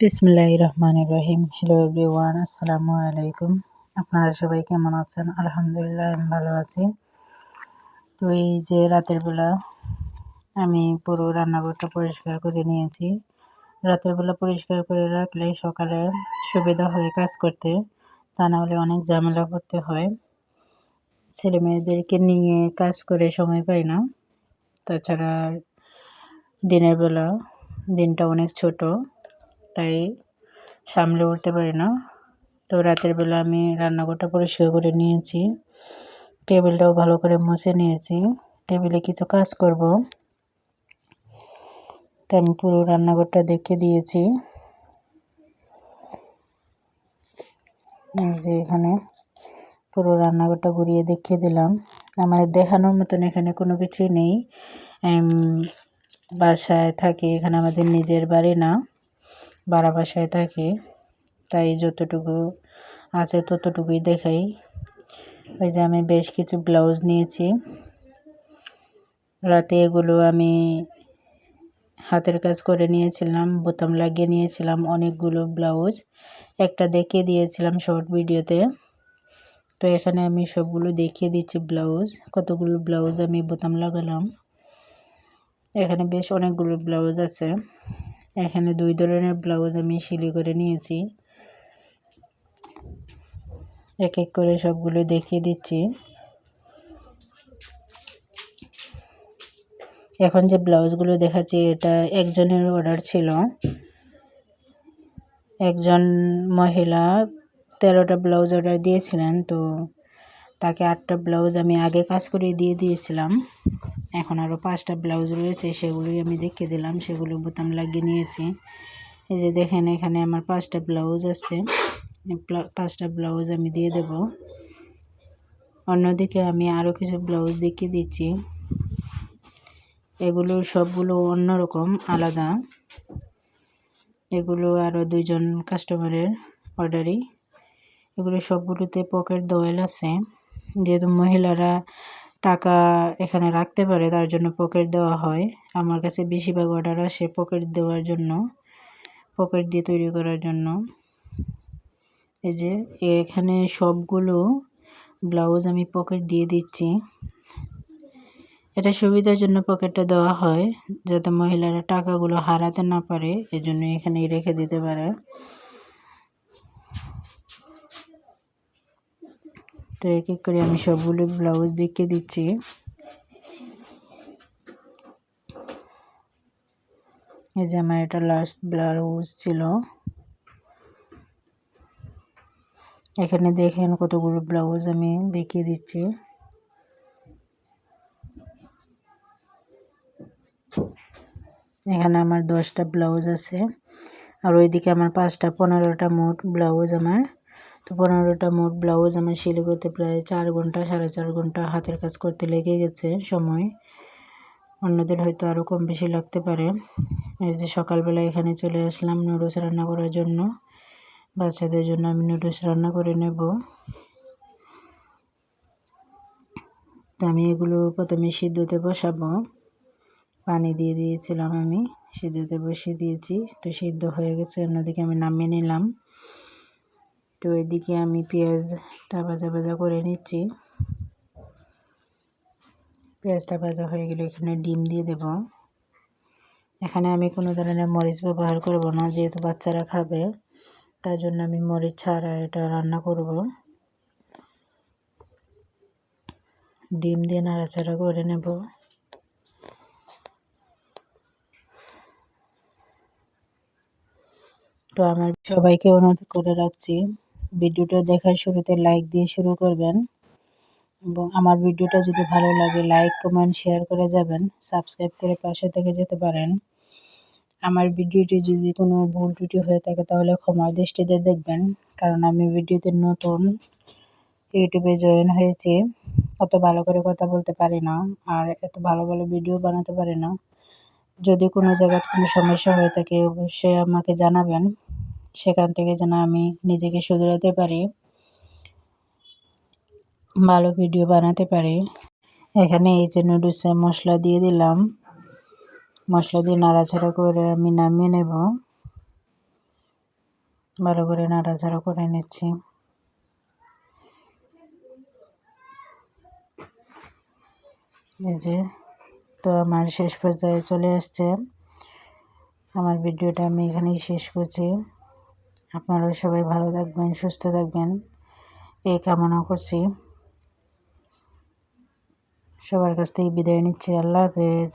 বিসমুল্লাহ রহমান রহিম। Hello everyone আসসালামু আলাইকুম। আপনারা সবাই কেমন আছেন? আলহামদুলিল্লাহ, আমি ভালো আছি। তো এই যে রাতের বেলা আমি পুরো রান্নাঘরটা পরিষ্কার করে নিয়েছি। রাতের বেলা পরিষ্কার করে রাখলে সকালে সুবিধা হয় কাজ করতে, তা না হলে অনেক ঝামেলা করতে হয়। ছেলে মেয়েদেরকে নিয়ে কাজ করে সময় পাই না। তাছাড়া দিনের বেলা দিনটা অনেক ছোট। তাই সামলে উঠতে পারি না। তো রাতের বেলা আমি রান্নাঘরটা পরিষ্কার করে নিয়েছি। টেবিলটাও ভালো করে মুছে নিয়েছি। টেবিলে কিছু কাজ করব। তো আমি পুরো রান্নাঘরটা দেখে দিয়েছি। যে এখানে পুরো রান্নাঘরটা ঘুরিয়ে দেখিয়ে দিলাম। আমাদের দেখানোর মতন এখানে কোনো কিছুই নেই। বাসায় থাকি, এখানে আমাদের নিজের বাড়ি না। বাড়া বাসায় থাকি, তাই যতটুকু আছে ততটুকুই দেখাই। ওই যে আমি বেশ কিছু ব্লাউজ নিয়েছি। রাতে এগুলো আমি হাতের কাজ করে নিয়েছিলাম, বোতাম লাগিয়ে নিয়েছিলাম, অনেকগুলো ব্লাউজ। একটা দেখিয়ে দিয়েছিলাম শর্ট ভিডিওতে। তো এখানে আমি সবগুলো দেখিয়ে দিচ্ছি ব্লাউজ, কতগুলো ব্লাউজ আমি বোতাম লাগালাম। এখানে বেশ অনেকগুলো ব্লাউজ আছে। এখানে দুই ধরনের ব্লাউজ আমি সিলি করে নিয়েছি। এক এক করে সবগুলো দেখিয়ে দিচ্ছি। এখন যে ব্লাউজগুলো দেখাচ্ছি, এটা একজনের অর্ডার ছিল। একজন মহিলা তেরোটা ব্লাউজ অর্ডার দিয়েছিলেন, তো তাকে আটটা ব্লাউজ আমি আগে কাজ করে দিয়ে দিয়েছিলাম। এখন আরও পাঁচটা ব্লাউজ রয়েছে, সেগুলোই আমি দেখে দিলাম, সেগুলো বোতাম লাগিয়ে নিয়েছি। এই যে দেখেন, এখানে আমার পাঁচটা ব্লাউজ আছে। পাঁচটা ব্লাউজ আমি দিয়ে দেব। অন্যদিকে আমি আরও কিছু ব্লাউজ দেখিয়ে দিচ্ছি। এগুলো সবগুলো অন্যরকম, আলাদা। এগুলো আরও দুইজন কাস্টমারের অর্ডারই এগুলো সবগুলোতে পকেট দোয়েল আছে। যেহেতু মহিলারা টাকা এখানে রাখতে পারে, তার জন্য পকেট দেওয়া হয়। আমার কাছে বেশিরভাগ অর্ডার আসে পকেট দেওয়ার জন্য পকেট দিয়ে তৈরি করার জন্য। এই যে, এখানে সবগুলো ব্লাউজ আমি পকেট দিয়ে দিচ্ছি। এটা সুবিধার জন্য পকেটটা দেওয়া হয়, যাতে মহিলারা টাকাগুলো হারাতে না পারে এজন্য এখানেই রেখে দিতে পারে। তো এক এক করে আমি সবগুলো ব্লাউজ দেখিয়ে দিচ্ছি। এই যে আমার এটা লাস্ট ব্লাউজ ছিল। এখানে দেখেন কতগুলো ব্লাউজ আমি দেখিয়ে দিচ্ছি। এখানে আমার দশটা ব্লাউজ আছে। আর ওইদিকে আমার পাঁচটা, পনেরোটা মোট ব্লাউজ আমার পনেরোটা মোট ব্লাউজ আমার সিলে করতে প্রায় চার ঘণ্টা, সাড়ে চার ঘণ্টা হাতের কাজ করতে লেগে গেছে সময়। অন্যদের হয়তো আরও কম বেশি লাগতে পারে। এই যে সকালবেলা এখানে চলে আসলাম নুডলস রান্না করার জন্য। বাচ্চাদের জন্য আমি নুডলস রান্না করে নেব। তো আমি এগুলো প্রথমে সিদ্ধতে বসাবো। পানি দিয়ে দিয়েছিলাম আমি, সিদ্ধতে বসিয়ে দিয়েছি। তো সিদ্ধ হয়ে গেছে, অন্যদিকে আমি নামিয়ে নিলাম। তো এদিকে আমি পেঁয়াজটা ভাজা ভাজা করে নিচ্ছি। পেঁয়াজটা ভাজা হয়ে গেলে এখানে ডিম দিয়ে দেব। এখানে আমি কোনো ধরনের মরিচ ব্যবহার করব না, যেহেতু বাচ্চারা খাবে, তার জন্য আমি মরিচ ছাড়া এটা রান্না করব। ডিম দিয়ে নাড়াচাড়া করে নেব। তো আমার সবাইকে অনুরোধ করে রাখছি ভিডিওটা দেখার শুরুতে লাইক দিয়ে শুরু করবেন। এবং আমার ভিডিওটা যদি ভালো লাগে লাইক কমেন্ট শেয়ার করে যাবেন। সাবস্ক্রাইব করে পাশে থেকে যেতে পারেন। আমার ভিডিওটি যদি কোনো ভুল ত্রুটি হয়ে থাকে, তাহলে ক্ষমা দৃষ্টিতে দেখবেন। কারণ আমি ভিডিওতে নতুন ইউটিউবে জয়েন হয়েছি। অত ভালো করে কথা বলতে পারি না, আর এত ভালো ভালো ভিডিও বানাতে পারি না। যদি কোনো জায়গায় কোনো সমস্যা হয়ে থাকে, অবশ্যই আমাকে জানাবেন। সেখান থেকে যেন আমি নিজেকে শুধরাতে পারি, ভালো ভিডিও বানাতে পারি। এখানে এই যে নুডলসে মশলা দিয়ে দিলাম। মশলা দিয়ে নাড়াচাড়া করে আমি নামিয়ে নেব। ভালো করে নাড়াচাড়া করে নিচ্ছি। এই যে, তো আমার শেষ পর্যায়ে চলে আসছে। আমার ভিডিওটা আমি এখানেই শেষ করছি। আপনারা সবাই ভালো থাকবেন, সুস্থ থাকবেন। এই কামনা করছি। সবার কাছ থেকে বিদায় নিচ্ছি। আল্লাহ হাফেজ।